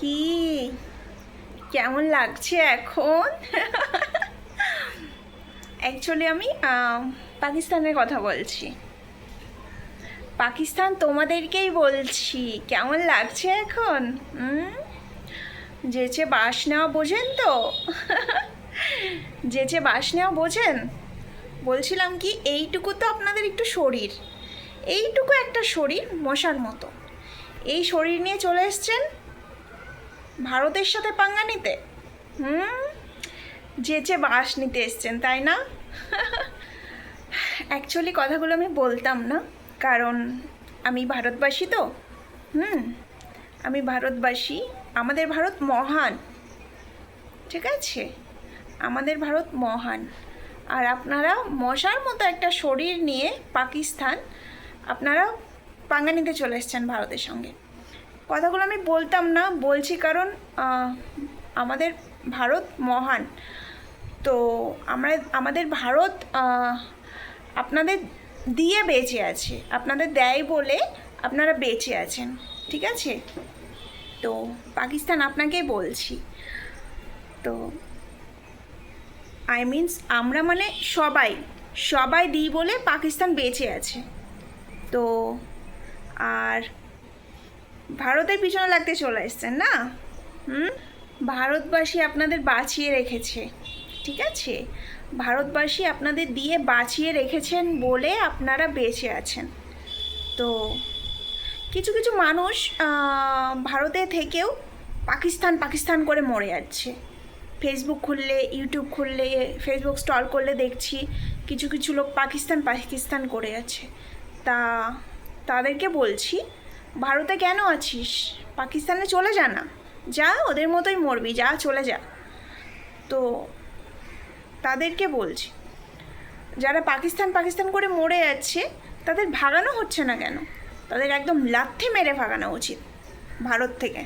কি? কেমন লাগছে এখন? অ্যাকচুয়ালি আমি পাকিস্তানের কথা বলছি। পাকিস্তান তোমাদেরকেই বলছি। কেমন লাগছে এখন? যেচে বাস নেওয়া বোঝেন তো? যেচে বাস নেওয়া বোঝেন? বলছিলাম কি, এইটুকু তো আপনাদের একটু শরীর। এইটুকু একটা শরীর মশার মতো। এই শরীর নিয়ে চলে এসছেন ভারতের সাথে পাঙ্গা নিতে? হুম? যেচে বাস নিতে এসছেন, তাই না? অ্যাকচুয়ালি কথাগুলো আমি বলতাম না, কারণ আমি ভারতবাসী তো। হুম? আমি ভারতবাসী, আমাদের ভারত মহান। ঠিক আছে? আমাদের ভারত মহান। আর আপনারা মশার মতো একটা শরীর নিয়ে পাকিস্তান আপনারা পাঙ্গা নিতে চলে এসছেন ভারতের সঙ্গে। কথাগুলো আমি বলতাম না, বলছি কারণ আমাদের ভারত মহান। তো আমরা, আমাদের ভারত আপনাদের দিয়ে বেঁচে আছে, আপনাদের দেয় বলে আপনারা বেঁচে আছেন, ঠিক আছে? তো পাকিস্তান আপনাকেই বলছি। তো আই মিনস আমরা মানে সবাই সবাই দিই বলে পাকিস্তান বেঁচে আছে। তো, আর ভারতের পিছনে লাগতে চলে এসছেন না? হুম? ভারতবাসী আপনাদের বাঁচিয়ে রেখেছে, ঠিক আছে? ভারতবাসী আপনাদের দিয়ে বাঁচিয়ে রেখেছেন বলে আপনারা বেঁচে আছেন। তো কিছু কিছু মানুষ ভারতে থেকেও পাকিস্তান পাকিস্তান করে মরে যাচ্ছে। ফেসবুক খুললে ইউটিউব খুললে ফেসবুক স্টল করলে দেখছি কিছু কিছু লোক পাকিস্তান পাকিস্তান করে যাচ্ছে। তা তাদেরকে বলছি ভারতে কেন আছিস? পাকিস্তানে চলে যা না। যা, ওদের মতোই মরবি, যা, চলে যা। তো তাদেরকে বলছি, যারা পাকিস্তান পাকিস্তান করে মরে যাচ্ছে, তাদের ভাগানো হচ্ছে না কেন? তাদের একদম লাথি মেরে ভাগানো উচিত ভারত থেকে।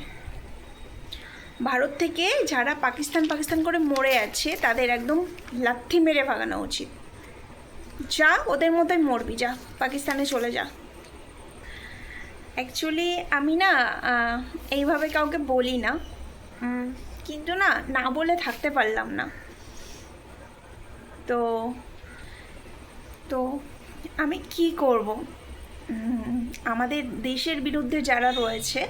ভারত থেকে যারা পাকিস্তান পাকিস্তান করে মরে যাচ্ছে, তাদের একদম লাথি মেরে ভাগানো উচিত। যা, ওদের মতোই মরবি, যা, পাকিস্তানে চলে যা। অ্যাকচুয়ালি আমি না এইভাবে কাউকে বলি না। কিন্তু না না বলে থাকতে পারলাম না। তো তো আমি কি করব? আমাদের দেশের বিরুদ্ধে যারা রয়েছে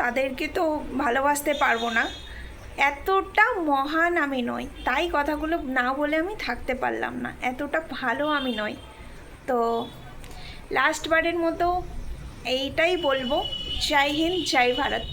তাদেরকে তো ভালোবাসতে পারব না। এতটা মহান আমি নই। তাই কথাগুলো না বলে আমি থাকতে পারলাম না। এতটা ভালো আমি নই। তো লাস্টবারের মতো এইটাই বলব। জয় হিন্দ জয় ভারত।